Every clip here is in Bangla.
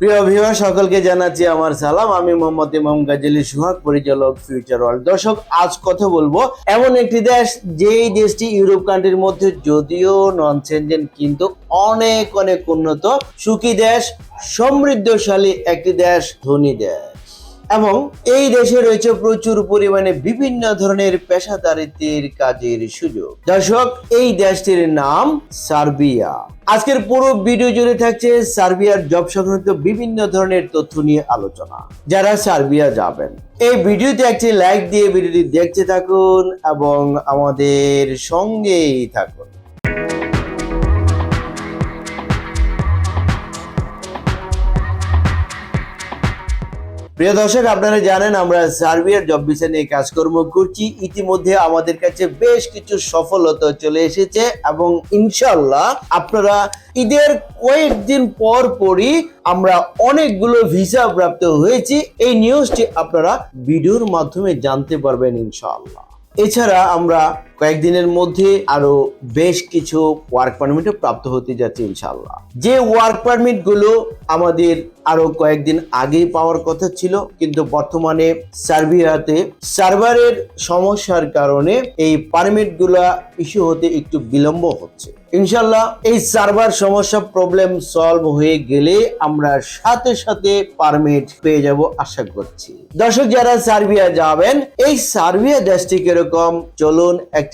প্রিয় অভিভাবক সকলকে জানাচ্ছি আমার সালাম। আমি মোহাম্মদ ইমাম গাজেলি সুহাগ, পরিচালক ফিউচার ওয়ার্ল্ড দর্শক, আজ কথা বলব এমন একটি দেশ, যেই দেশটি ইউরোপ কান্ট্রির মধ্যে যদিও নন সেনজেন কিন্তু অনেক অনেক উন্নত, সুখী দেশ, সমৃদ্ধশালী একটি দেশ, ধনী দেশ। এবং এই দেশে রয়েছে প্রচুর পরিমাণে বিভিন্ন ধরনের পেশাদারিত্বের কাজের সুযোগ। দর্শক, এই দেশটির নাম সার্বিয়া। আজকের পুরো ভিডিও জুড়ে থাকছে সার্বিয়ার জব সংক্রান্ত বিভিন্ন ধরনের তথ্য নিয়ে আলোচনা। যারা সার্বিয়া যাবেন, এই ভিডিওতে একটি লাইক দিয়ে ভিডিওটি দেখতে থাকুন এবং আমাদের সঙ্গেই থাকুন। প্রিয় দর্শক, আপনারা জানেন আমরা সার্বিয়ার জব ভিসা নিয়ে কাজকর্ম করছি। ইতিমধ্যে আমাদের কাছে বেশ কিছু সফলতা চলে এসেছে এবং ইনশাল্লাহ আপনারা ঈদের কয়েকদিন পর পরই আমরা অনেকগুলো ভিসা প্রাপ্ত হয়েছি। এই নিউজটি আপনারা ভিডিওর মাধ্যমে জানতে পারবেন ইনশাল্লাহ এছাড়া আমরা কয়েকদিনের মধ্যে আরও বেশ কিছু ওয়ার্ক পারমিটও প্রাপ্ত হতে যাচ্ছে ইনশাল্লাহ যে ওয়ার্ক পারমিটগুলো আমাদের আরও কয়েকদিন আগেই পাওয়ার কথা ছিল, কিন্তু বর্তমানে সার্বিয়াতে সার্ভারের সমস্যার কারণে এই পারমিটগুলা ইস্যু হতে একটু বিলম্ব হচ্ছে। ইনশাল্লাহ এই সার্ভার সমস্যা প্রবলেম সলভ হয়ে গেলে আমরা সাথে সাথে পারমিট পেয়ে যাব আশা করছি। দর্শক যারা সার্বিয়া যাবেন, এই সার্বিয়া দেশটি কীরকম? চলুন একটি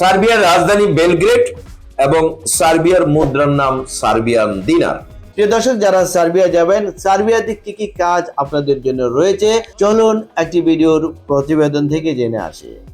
সার্বিয়ার রাজধানী বেলগ্রেড এবং সার্বিয়ার মুদ্রার নাম সার্বিয়ান দিনার। প্রিয় দর্শক, যারা সার্বিয়া যাবেন সার্বিয়াতে কি কি কাজ আপনাদের জন্য রয়েছে, চলুন একটি ভিডিওর প্রতিবেদন থেকে জেনে আসি।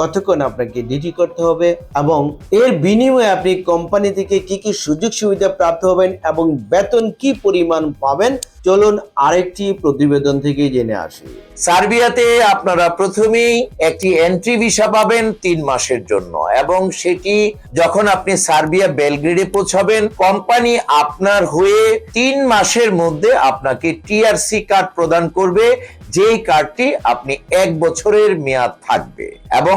কতক্ষণ আপনাকে ডিউটি করতে হবে এবং এর বিনিময়ে আপনি কোম্পানি থেকে কি কি সুযোগ সুবিধা প্রাপ্ত হবেন এবং বেতন কি পরিমাণ পাবেন? চলুন আরেকটি প্রতিবেদন থেকে জেনে আসি। সার্বিয়াতে আপনারা প্রথমেই একটি এন্ট্রি ভিসা পাবেন তিন মাসের জন্য এবং সেটি যখন আপনি সার্বিয়া বেলগ্রেডে পৌঁছাবেন, কোম্পানি আপনার হয়ে তিন মাসের মধ্যে আপনাকে টিআরসি কার্ড প্রদান করবে, যেই কার্ডটি আপনি এক বছরের মেয়াদ থাকবে এবং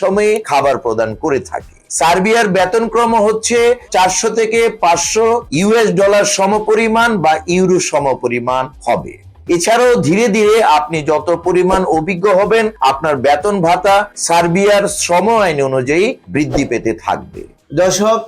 সময়ে খাবার প্রদান করে থাকে। সার্বিয়ার বেতনক্রম হচ্ছে চারশো থেকে পাঁচশো ইউএস ডলার সমপরিমাণ বা ইউরো সমপরিমাণ হবে। এছাড়াও ধীরে ধীরে আপনি যত পরিমাণ অভিজ্ঞ হবেন আপনার বেতন ভাতা সার্বিয়ার শ্রম আইন অনুযায়ী বৃদ্ধি পেতে থাকবে। দর্শক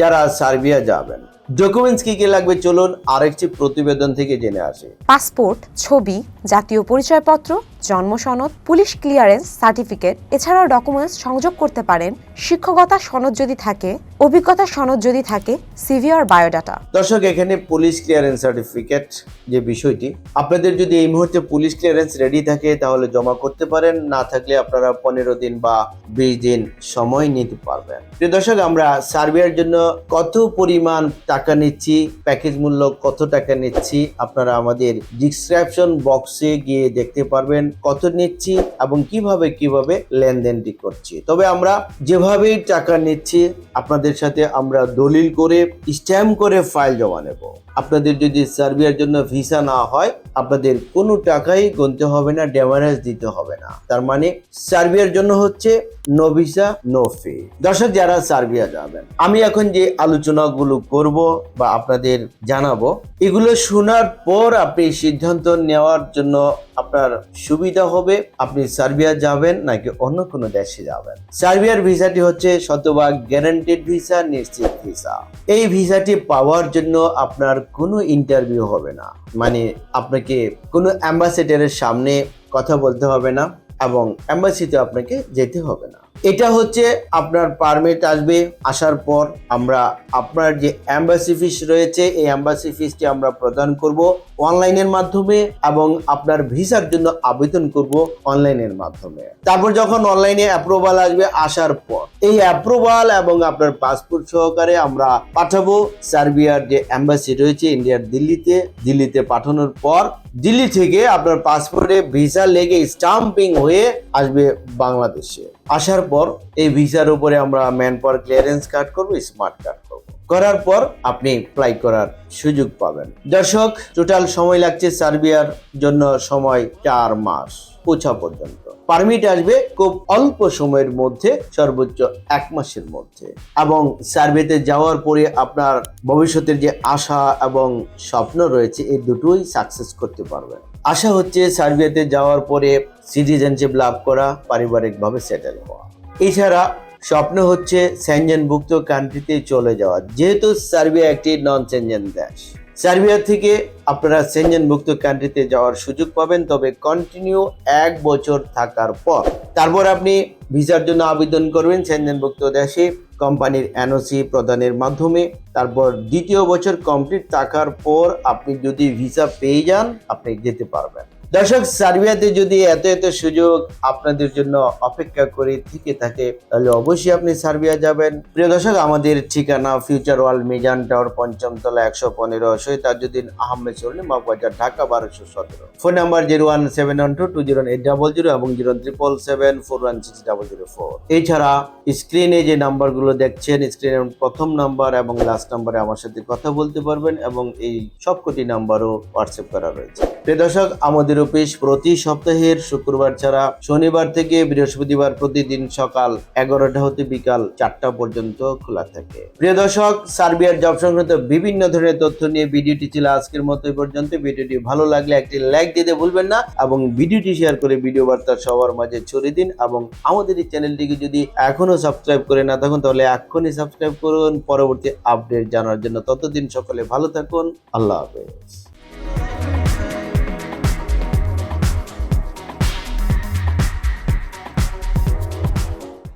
যারা সার্বিয়া যাবেন ডকুমেন্টস কি কি লাগবে চলুন আরেকটি প্রতিবেদন থেকে জেনে আসি। পাসপোর্ট ছবি জাতীয় পরিচয়পত্র জন্ম সনদ, পুলিশ ক্লিয়ারেন্স সার্টিফিকেট, এছাড়াও ডকুমেন্টস সংযোগ করতে পারেন, শিক্ষকতা সনদ যদি থাকে, অভিজ্ঞতা সনদ যদি থাকে, সিভি আর বায়োডাটা। দর্শক, এখানে পুলিশ ক্লিয়ারেন্স সার্টিফিকেট যে বিষয়টি, আপনাদের যদি এই মুহূর্তে পুলিশ ক্লিয়ারেন্স রেডি থাকে, তাহলে জমা করতে পারেন, না থাকলে আপনারা পনেরো দিন বা বিশ দিন সময় নিতে পারবেন। দর্শক, আমরা সার্বিয়ার জন্য কত পরিমাণ টাকা নিচ্ছি, প্যাকেজ মূল্য কত টাকা নিচ্ছি, আপনারা আমাদের ডিসক্রিপশন বক্সে গিয়ে দেখতে পারবেন। কত নিচ্ছি এবং কীভাবে কীভাবে লেনদেনটি করছি। তবে আমরা যেভাবেই টাকা নিচ্ছি, আপনাদের সাথে আমরা দলিল করে স্ট্যাম্প করে ফাইল জমা নেব। আপনাদের যদি সার্বিয়ার জন্য ভিসা না হয়, আপনাদের কোনো টাকাই গুনতে হবে না, ডেমারেজ দিতে হবে না। তার মানে সার্বিয়ার জন্য হচ্ছে নো ভিসা নো ফি দর্শক, যারা সার্বিয়া যাবেন, আমি এখন যে আলোচনাগুলো করব বা আপনাদের জানাব, এগুলো শোনার পর আপনি সিদ্ধান্ত নেওয়ার জন্য আপনার সুবিধা হবে। আপনি সার্বিয়া যাবেন নাকি অন্য কোনো দেশে যাবেন। সার্বিয়ার ভিসাটি হচ্ছে শতভাগ গ্যারান্টেড ভিসা, নিশ্চিত ভিসা। এই ভিসাটি পাওয়ার জন্য আপনার কোনো ইন্টারভিউ হবে না। মানে আপনাকে কোনো অ্যাম্বাসেডারের সামনে কথা বলতে হবে না এবং অ্যাম্বাসিতে আপনাকে যেতে হবে না। এটা হচ্ছে আপনার পারমিট আসবে, আসার পর আমরা আপনার যে অ্যাম্বাসি ফিস রয়েছে, এই অ্যাম্বাসি ফিসটি আমরা প্রদান করব অনলাইনের মাধ্যমে এবং আপনার ভিসার জন্য আবেদন করব অনলাইনের মাধ্যমে। তারপর যখন অনলাইনে অ্যাপ্রুভাল আসবে, আসার পর এই অ্যাপ্রুভাল এবং আপনার পাসপোর্ট সহকারে আমরা পাঠাবো। সার্বিয়ার যে অ্যাম্বাসি রয়েছে ইন্ডিয়ার দিল্লিতে দিল্লিতে পাঠানোর পর দিল্লি থেকে আপনার পাসপোর্টে ভিসা লেগে স্টাম্পিং হয়ে আসবে বাংলাদেশে। আসার পর এই ভিসার উপরে আমরা ম্যান পাওয়ার ক্লিয়ারেন্স কার্ড করব স্মার্ট কার্ড করব। করার পর আপনি অ্যাপ্লাই করার সুযোগ পাবেন। দর্শক টোটাল সময় লাগছে সার্বিয়ার জন্য, সময় চার মাস। পৌঁছা পর্যন্ত। পারমিট আসবে খুব অল্প সময়ের মধ্যে, সর্বোচ্চ এক মাসের মধ্যে। এবং সার্ভেতে যাওয়ার পরে আপনার ভবিষ্যতের যে আশা এবং স্বপ্ন রয়েছে, এই দুটোই সাকসেস করতে পারবেন। আশা হচ্ছে সার্বিয়াতে যাওয়ার পরে সিটিজেনশিপ লাভ করা, পারিবারিকভাবে সেটেল হওয়া। এছাড়া স্বপ্ন হচ্ছে সেনজেনভুক্ত কান্ট্রিতে চলে যাওয়া, যেহেতু সার্বিয়া একটি নন সেনজেন দেশ। সার্বিয়া থেকে আপনারা সেনজেনভুক্ত কান্ট্রিতে যাওয়ার সুযোগ পাবেন, তবে কন্টিনিউ এক বছর থাকার পর। তারপর আপনি ভিসার জন্য আবেদন করবেন সেনজেনভুক্ত দেশে, কোম্পানির এনওসি প্রদানের মাধ্যমে। তারপর দ্বিতীয় বছর কমপ্লিট থাকার পর আপনি যদি ভিসা পেয়ে যান, আপনি যেতে পারবেন। দর্শক, সার্বিয়াতে যদি এত এত সুযোগ আপনাদের জন্য অপেক্ষা করে থেকে থাকে, তাহলে অবশ্যই আপনি সার্বিয়া যাবেন। প্রিয় দর্শক, আমাদের ঠিকানা ফিউচার ওয়ার্ল্ড মিজান টাওয়ার পঞ্চম তলা একশো পনেরো শহীদাজুদ্দিন আহমেদ সরলি মগবাজার ঢাকা বারোশো সতেরো। Phone number zero one seven one two two zero eight double zero এবং zero triple seven, four one six double zero four. এছাড়া স্ক্রিনে যে নাম্বারগুলো দেখছেন, স্ক্রিনের প্রথম নাম্বার এবং লাস্ট নাম্বারে আমার সাথে কথা বলতে পারবেন এবং এই সবকটি নাম্বারও হোয়াটসঅ্যাপ করা রয়েছে। প্রিয় দর্শক আমাদের অফিস প্রতি সপ্তাহের শুক্রবার ছাড়া শনিবার থেকে বৃহস্পতিবার প্রতিদিন সকাল এগারোটা হতে বিকাল চারটা পর্যন্ত খোলা থাকে। প্রিয় দর্শক, সার্বিয়ার জব সংক্রান্ত বিভিন্ন ধরনের তথ্য নিয়ে ভিডিওটি ছিল আজকের মতো পর্যন্ত। ভিডিওটি ভালো লাগলে একটি লাইক দিতে ভুলবেন না এবং ভিডিওটি শেয়ার করে ভিডিও বার্তা সবার মাঝে ছড়িয়ে দিন এবং আমাদের এই চ্যানেলটিকে যদি এখনও সাবস্ক্রাইব করে না থাকুন, তাহলে এখনই সাবস্ক্রাইব করুন। পরবর্তী আপডেট জানার জন্য ততদিন সকলে ভালো থাকুন। আল্লাহ হাফেজ।